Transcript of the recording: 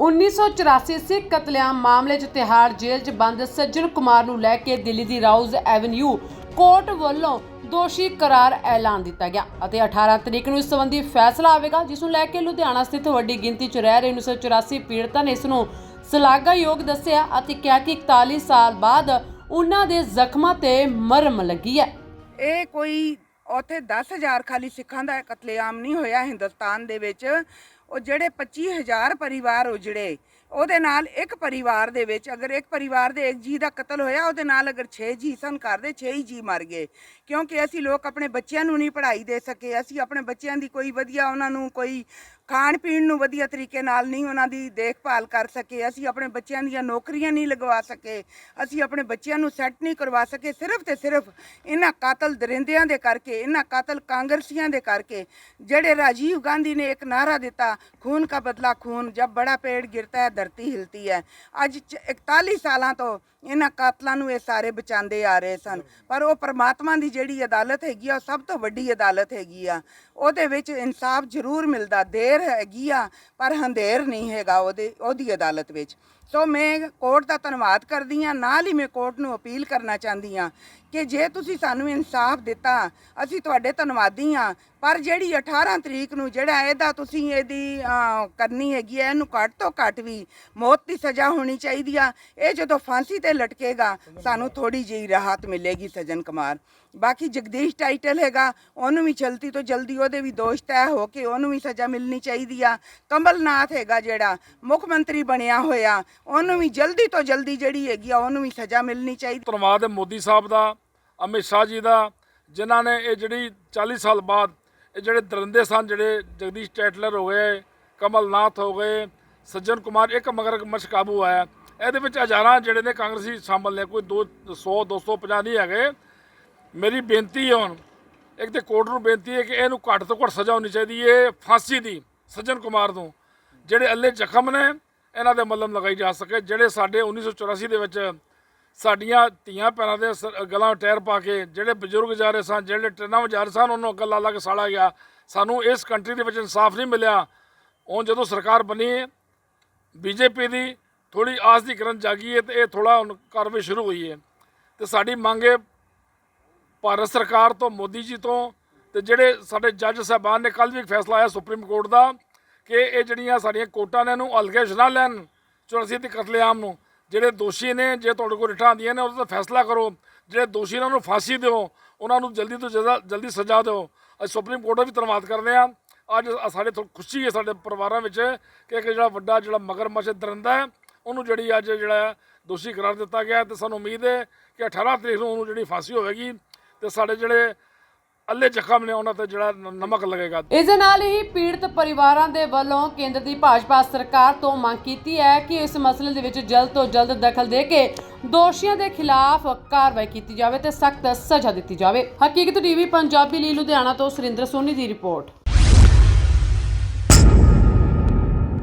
1984 ਸਿੱਖ ਕਤਲੇਆਮ ਮਾਮਲੇ 'ਚ ਤਿਹਾੜ ਜੇਲ੍ਹ 'ਚ ਬੰਦ ਸੱਜਣ ਕੁਮਾਰ ਨੂੰ ਲੈ ਕੇ ਦਿੱਲੀ ਦੀ ਰਾਉਜ਼ ਐਵਨਿਊ ਕੋਰਟ ਵੱਲੋਂ ਦੋਸ਼ੀ ਕਰਾਰ ਐਲਾਨ ਦਿੱਤਾ ਗਿਆ ਅਤੇ 18 ਤਰੀਕ ਨੂੰ ਇਸ ਸੰਬੰਧੀ ਫੈਸਲਾ ਆਵੇਗਾ, ਜਿਸ ਨੂੰ ਲੈ ਕੇ ਲੁਧਿਆਣਾ ਸਥਿਤ ਵੱਡੀ ਗਿਣਤੀ 'ਚ ਰਹਿ ਰਹੇ 1984 ਪੀੜਤਾਂ ਨੇ ਇਸ ਨੂੰ ਸ਼ਲਾਘਾਯੋਗ ਦੱਸਿਆ ਅਤੇ ਕਿਹਾ ਕਿ 41 ਸਾਲ ਬਾਅਦ ਉਹਨਾਂ ਦੇ ਜ਼ਖਮਾਂ ਤੇ ਮਰਮ ਲੱਗੀ ਹੈ। ਇਹ ਕੋਈ ਉਥੇ 10000 ਖਾਲੀ ਸਿੱਖਾਂ ਦਾ ਕਤਲੇਆਮ ਨਹੀਂ ਹੋਇਆ ਹਿੰਦੁਸਤਾਨ ਦੇ ਵਿੱਚ। ਉਹ ਜਿਹੜੇ 25000 ਪਰਿਵਾਰ ਉਜੜੇ, ਉਹਦੇ ਨਾਲ ਇੱਕ ਪਰਿਵਾਰ ਦੇ ਵਿੱਚ ਅਗਰ ਇੱਕ ਪਰਿਵਾਰ ਦੇ ਇੱਕ ਜੀ ਦਾ ਕਤਲ ਹੋਇਆ, ਉਹਦੇ ਨਾਲ ਅਗਰ 6 ਜੀ ਸਨ ਕਰਦੇ ਦੇ 6 ਹੀ ਜੀ ਮਰ ਗਏ। ਕਿਉਂਕਿ ਅਸੀਂ ਲੋਕ ਆਪਣੇ ਬੱਚਿਆਂ ਨੂੰ ਨਹੀਂ ਪੜ੍ਹਾਈ ਦੇ ਸਕੇ, ਅਸੀਂ ਆਪਣੇ ਬੱਚਿਆਂ ਦੀ ਕੋਈ ਵਧੀਆ ਉਹਨਾਂ ਨੂੰ ਕੋਈ ਖਾਣ ਪੀਣ ਨੂੰ ਵਧੀਆ ਤਰੀਕੇ ਨਾਲ ਨਹੀਂ ਉਹਨਾਂ ਦੀ ਦੇਖਭਾਲ ਕਰ ਸਕੇ, ਅਸੀਂ ਆਪਣੇ ਬੱਚਿਆਂ ਦੀਆਂ ਨੌਕਰੀਆਂ ਨਹੀਂ ਲਗਵਾ ਸਕੇ, ਅਸੀਂ ਆਪਣੇ ਬੱਚਿਆਂ ਨੂੰ ਸੈੱਟ ਨਹੀਂ ਕਰਵਾ ਸਕੇ, ਸਿਰਫ ਤੇ ਸਿਰਫ ਇਹਨਾਂ ਕਾਤਲ ਦਰਿੰਦਿਆਂ ਦੇ ਕਰਕੇ, ਇਹਨਾਂ ਕਾਤਲ ਕਾਂਗਰਸੀਆਂ ਦੇ ਕਰਕੇ, ਜਿਹੜੇ ਰਾਜੀਵ ਗਾਂਧੀ ਨੇ ਇੱਕ ਨਾਰਾ ਦਿੱਤਾ ਖੂਨ का ਬਦਲਾ ਖੂਨ, ਜਬ ਬੜਾ ਪੇੜ ਗਿਰਤਾ ਹੈ, ਧਰਤੀ ਹਿਲਤੀ ਹੈ। ਅੱਜ ਚ- 41 ਸਾਲਾਂ ਤੋਂ ਇਹਨਾਂ ਕਾਤਲਾਂ ਨੂੰ ਇਹ ਸਾਰੇ ਬਚਾਉਂਦੇ ਆ ਰਹੇ ਸਨ। ਪਰ ਉਹ ਪ੍ਰਮਾਤਮਾ ਦੀ ਜਿਹੜੀ ਅਦਾਲਤ ਹੈਗੀ ਆ, ਉਹ ਸਭ ਤੋਂ ਵੱਡੀ ਅਦਾਲਤ ਹੈਗੀ ਆ। ਉਹਦੇ ਵਿੱਚ ਇਨਸਾਫ ਜ਼ਰੂਰ ਮਿਲਦਾ, ਦੇਰ ਹੈਗੀ ਆ, ਪਰ ਹੰਦੇਰ ਨਹੀਂ ਹੈਗਾ ਉਹਦੇ, ਉਹਦੀ ਅਦਾਲਤ ਵਿੱਚ। ਸੋ ਮੈਂ ਕੋਰਟ ਦਾ ਧੰਨਵਾਦ ਕਰਦੀ ਹਾਂ, ਨਾਲ ਹੀ ਮੈਂ ਕੋਰਟ ਨੂੰ ਅਪੀਲ ਕਰਨਾ ਚਾਹੁੰਦੀ ਹਾਂ ਕਿ ਜੇ ਤੁਸੀਂ ਸਾਨੂੰ ਇਨਸਾਫ ਦਿੱਤਾ, ਅਸੀਂ ਤੁਹਾਡੇ ਧੰਨਵਾਦੀ ਹਾਂ, ਪਰ ਜਿਹੜੀ 18 ਤਰੀਕ ਨੂੰ ਜਿਹੜਾ ਇਹਦਾ ਤੁਸੀਂ ਇਹਦੀ ਕਰਨੀ ਹੈਗੀ ਹੈ ਇਹਨੂੰ ਘੱਟ ਤੋਂ ਘੱਟ ਵੀ ਮੌਤ ਦੀ ਸਜ਼ਾ ਹੋਣੀ ਚਾਹੀਦੀ ਆ, ਇਹ ਜਦੋਂ ਫਾਂਸੀ ਤੇ ਲਟਕੇਗਾ, ਸਾਨੂੰ ਥੋੜੀ ਜਿਹੀ ਰਾਹਤ ਮਿਲੇਗੀ ਸਜਨ ਕੁਮਾਰ। ਬਾਕੀ ਜਗਦੀਸ਼ ਟਾਈਟਲ ਹੈਗਾ, ਉਹਨੂੰ ਵੀ ਜਲਦੀ ਤੋਂ ਜਲਦੀ ਉਹਦੇ ਵੀ ਦੋਸ਼ ਤੈਅ ਹੋ ਕੇ ਉਹਨੂੰ ਵੀ ਸਜ਼ਾ ਮਿਲਣੀ ਚਾਹੀਦੀ ਆ। ਕਮਲਨਾਥ ਹੈਗਾ ਜਿਹੜਾ, ਮੁੱਖ ਮੰਤਰੀ ਬਣਿਆ ਹੋਇਆ, ਉਹਨੂੰ ਵੀ ਜਲਦੀ ਤੋਂ ਜਲਦੀ ਜਿਹੜੀ ਹੈਗੀ ਆ, ਉਹਨੂੰ ਵੀ ਸਜ਼ਾ ਮਿਲਣੀ ਚਾਹੀਦੀ। ਧੰਨਵਾਦ ਹੈ ਮੋਦੀ ਸਾਹਿਬ ਦਾ, ਅਮਿਤ ਸ਼ਾਹ ਜੀ ਦਾ, ਜਿਨ੍ਹਾਂ ਨੇ ਇਹ ਜਿਹੜੀ 40 ਸਾਲ ਬਾਅਦ ਇਹ ਜਿਹੜੇ ਦਰਿੰਦੇ ਸਨ, ਜਿਹੜੇ ਜਗਦੀਸ਼ ਟੈਟਲਰ ਹੋ ਗਏ ਕਮਲਨਾਥ ਹੋ ਗਏ, ਸੱਜਣ ਕੁਮਾਰ, ਇੱਕ ਮਗਰ ਮਸ਼ ਕਾਬੂ ਆਇਆ। ਇਹਦੇ ਵਿੱਚ ਹਜ਼ਾਰਾਂ ਜਿਹੜੇ ਨੇ ਕਾਂਗਰਸੀ ਸ਼ਾਮਲ ਨੇ, ਕੋਈ 200 250 ਨਹੀਂ ਹੈਗੇ। ਮੇਰੀ ਬੇਨਤੀ ਹੈ ਹੁਣ ਇੱਕ ਤੇ ਕੋਰਟ ਨੂੰ ਬੇਨਤੀ ਹੈ ਕਿ ਇਹਨੂੰ ਘੱਟ ਤੋਂ ਘੱਟ ਸਜ਼ਾ ਹੋਣੀ ਚਾਹੀਦੀ ਹੈ ਫਾਂਸੀ ਦੀ, ਸੱਜਣ ਕੁਮਾਰ ਨੂੰ ਜਿਹੜੇ ਅੱਲੇ ਜ਼ਖਮ ਨੇ, ਇਹਨਾਂ ਦੇ ਮੱਲਮ ਲਗਾਈ ਜਾ ਸਕੇ। ਜਿਹੜੇ ਸਾਡੇ 1984 ਦੇ ਵਿੱਚ ਸਾਡੀਆਂ ਧੀਆਂ ਪੈਰਾਂ ਦੇ ਸ- ਗਲਾਂ 'ਚ ਟਾਇਰ ਪਾ ਕੇ, ਜਿਹੜੇ ਬਜ਼ੁਰਗ ਜਾ ਰਹੇ ਸਨ, ਜਿਹੜੇ ਟ੍ਰੇਨਾਂ ਵਿੱਚ ਜਾ ਰਹੇ ਸਨ, ਉਹਨੂੰ ਅੱਗ ਲਾ ਲਾ ਕੇ ਸਾੜਾ ਗਿਆ। ਸਾਨੂੰ ਇਸ ਕੰਟਰੀ ਦੇ ਵਿੱਚ ਇਨਸਾਫ ਨਹੀਂ ਮਿਲਿਆ। ਉਹ ਜਦੋਂ ਸਰਕਾਰ ਬਣੀ, ਬੀਜੇਪੀ ਦੀ ਥੋੜੀ ਆਸ ਦੀ ਕਿਰਨ ਜਾਗੀ ਹੈ ਤੇ ਇਹ ਥੋੜਾ ਹੁਣ ਕਾਰਵਾਈ ਸ਼ੁਰੂ ਹੋਈ ਹੈ। ਤੇ ਸਾਡੀ ਮੰਗ ਹੈ ਭਾਰਤ ਸਰਕਾਰ ਤੋਂ, ਮੋਦੀ ਜੀ ਤੋਂ ਤੇ ਜਿਹੜੇ ਸਾਡੇ ਜੱਜ ਸਾਹਿਬਾਨ ਨੇ ਕੱਲ ਵੀ ਇੱਕ ਫੈਸਲਾ ਆਇਆ ਸੁਪਰੀਮ ਕੋਰਟ ਦਾ ਕਿ ਇਹ ਜਿਹੜੀਆਂ ਸਾਡੀਆਂ ਕੋਰਟਾਂ ਨੇ, ਇਹਨੂੰ ਹਲਕੇ ਨਾ ਲੈਣ 84 ਦੇ ਕਤਲੇਆਮ ਨੂੰ। ਜਿਹੜੇ ਦੋਸ਼ੀ ਨੇ, ਜੇ ਤੁਹਾਡੇ ਕੋਲ ਰਿਟਾਂ ਆਉਂਦੀਆਂ ਨੇ, ਉਹਦਾ ਫੈਸਲਾ ਕਰੋ। ਜਿਹੜੇ ਦੋਸ਼ੀ ਨੇ, ਉਹਨੂੰ ਫਾਂਸੀ ਦਿਓ। ਉਹਨਾਂ ਨੂੰ ਜਲਦੀ ਤੋਂ ਜਲਦੀ ਜਲਦੀ ਸਜ਼ਾ ਦਿਓ। ਅੱਜ ਸੁਪਰੀਮ ਕੋਰਟ ਦਾ ਵੀ ਧੰਨਵਾਦ ਕਰਦੇ ਹਾਂ। ਅੱਜ ਸਾਡੇ ਤੋਂ ਖੁਸ਼ੀ ਹੈ ਸਾਡੇ ਪਰਿਵਾਰਾਂ ਵਿੱਚ ਕਿ ਇੱਕ ਜਿਹੜਾ ਵੱਡਾ, ਜਿਹੜਾ ਮਗਰਮੱਛ ਦਰਿੰਦਾ ਹੈ, ਉਹਨੂੰ ਜਿਹੜੀ ਅੱਜ ਜਿਹੜਾ ਦੋਸ਼ੀ ਕਰਾਰ ਦਿੱਤਾ ਗਿਆ ਹੈ ਤੇ ਸਾਨੂੰ ਉਮੀਦ ਹੈ ਕਿ 18 ਤਰੀਕ ਨੂੰ ਉਹਨੂੰ ਜਿਹੜੀ ਫਾਂਸੀ ਹੋਵੇਗੀ। ਤੇ ਸਾਡੇ ਜਿਹੜੇ ਅੱਲੇ ਜ਼ਖਮ ਨੇ ਉਹਨਾਂ ਤੇ ਜਿਹੜਾ ਨਮਕ ਲੱਗੇਗਾ। ਇਸ ਦੇ ਨਾਲ ਹੀ ਪੀੜਤ ਪਰਿਵਾਰਾਂ ਦੇ ਵੱਲੋਂ ਕੇਂਦਰ ਦੀ ਭਾਜਪਾ ਸਰਕਾਰ ਤੋਂ ਮੰਗ ਕੀਤੀ ਹੈ ਕਿ ਇਸ ਮਸਲੇ ਦੇ ਵਿੱਚ ਜਲਦ ਤੋਂ ਜਲਦ ਦਖਲ ਦੇ ਕੇ ਦੋਸ਼ੀਆਂ ਦੇ ਖਿਲਾਫ ਕਾਰਵਾਈ ਕੀਤੀ ਜਾਵੇ ਤੇ ਸਖਤ ਸਜ਼ਾ ਦਿੱਤੀ ਜਾਵੇ। ਹਕੀਕਤ ਟੀਵੀ, ਪੰਜਾਬੀ ਲਈ ਲੁਧਿਆਣਾ ਤੋਂ ਸੁਰਿੰਦਰ ਸੋਨੀ ਦੀ ਰਿਪੋਰਟ।